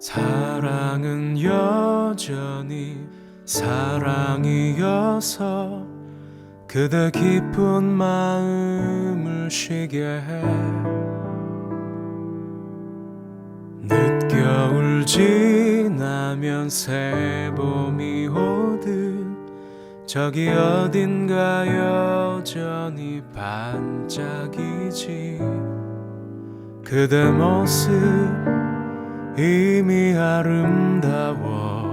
사랑은 여전히 사랑이어서 그대 깊은 마음을 쉬게 해. 늦겨울 지나면 새봄이 오듯 저기 어딘가 여전히 반짝이지. 그대 모습 이미 아름다워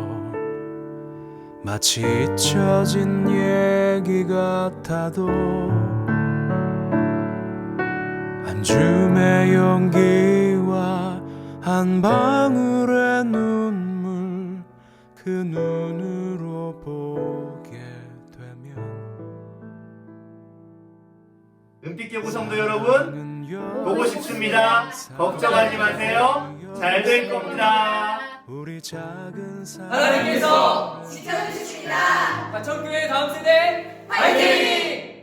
마치 잊혀진 얘기 같아도 한 줌의 용기와 한 방울의 눈물 그 눈으로 보게 되면 은빛교구 성도 여러분 보고 싶습니다. 걱정하지 마세요. 잘 될 겁니다. 우리 작은 사랑 하나님께서 지켜주십니다. 과천교회 다음 세대 화이팅!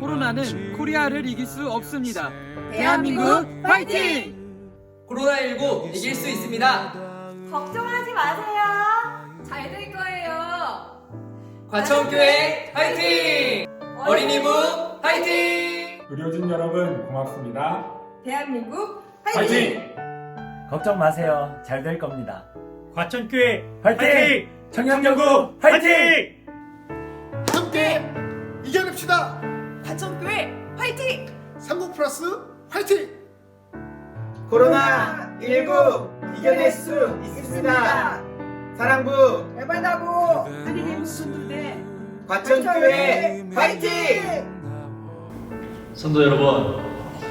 코로나는 코리아를 이길 수 없습니다. 대한민국 파이팅! 코로나19 이길 수 있습니다. 걱정하지 마세요. 잘 될 거예요. 과천교회 화이팅! 어린이부 화이팅! 의료진 여러분 고맙습니다. 대한민국 화이팅! 걱정 마세요. 잘 될 겁니다. 과천교회 화이팅! 청년연구 화이팅! 함께 이겨냅시다. 과천교회 화이팅! 삼국 플러스 화이팅! 코로나 19 이겨낼 수 있습니다. 사랑부 열반다고 하나님 손들대 과천교회 화이팅! 성도 여러분,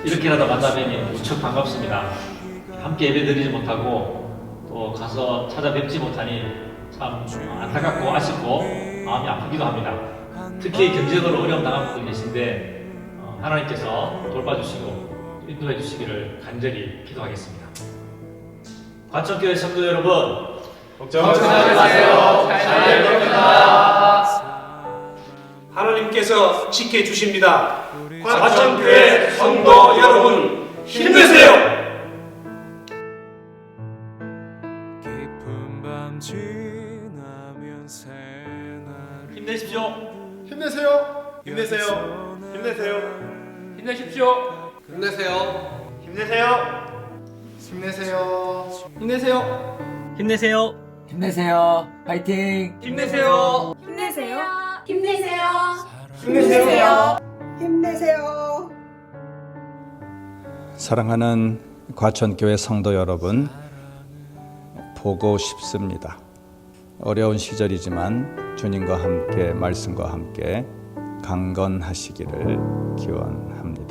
이렇게라도 만나뵈니 무척 반갑습니다. 함께 예배 드리지 못하고 또 가서 찾아뵙지 못하니 참 안타깝고 아쉽고 마음이 아프기도 합니다. 특히 경제적으로 어려움 당한 분들 계신데 어, 하나님께서 돌봐주시고 인도해 주시기를 간절히 기도하겠습니다. 관천교회 성도 여러분, 걱정하지 마세요. 잘될 겁니다. 하나님께서 지켜주십니다. 과천교회 성도 여러분 힘내세요! 힘내십시오. 힘내세요. 힘내세요. 힘내세요. 힘내십시오. 힘내세요. 힘내세요. 힘내세요. 힘내세요. 힘내세요. 파이팅! 힘내세요. 힘내세요. 힘내세요. 힘내세요. 힘내세요. 사랑하는 과천교회 성도 여러분, 보고 싶습니다. 어려운 시절이지만 주님과 함께 말씀과 함께 강건하시기를 기원합니다.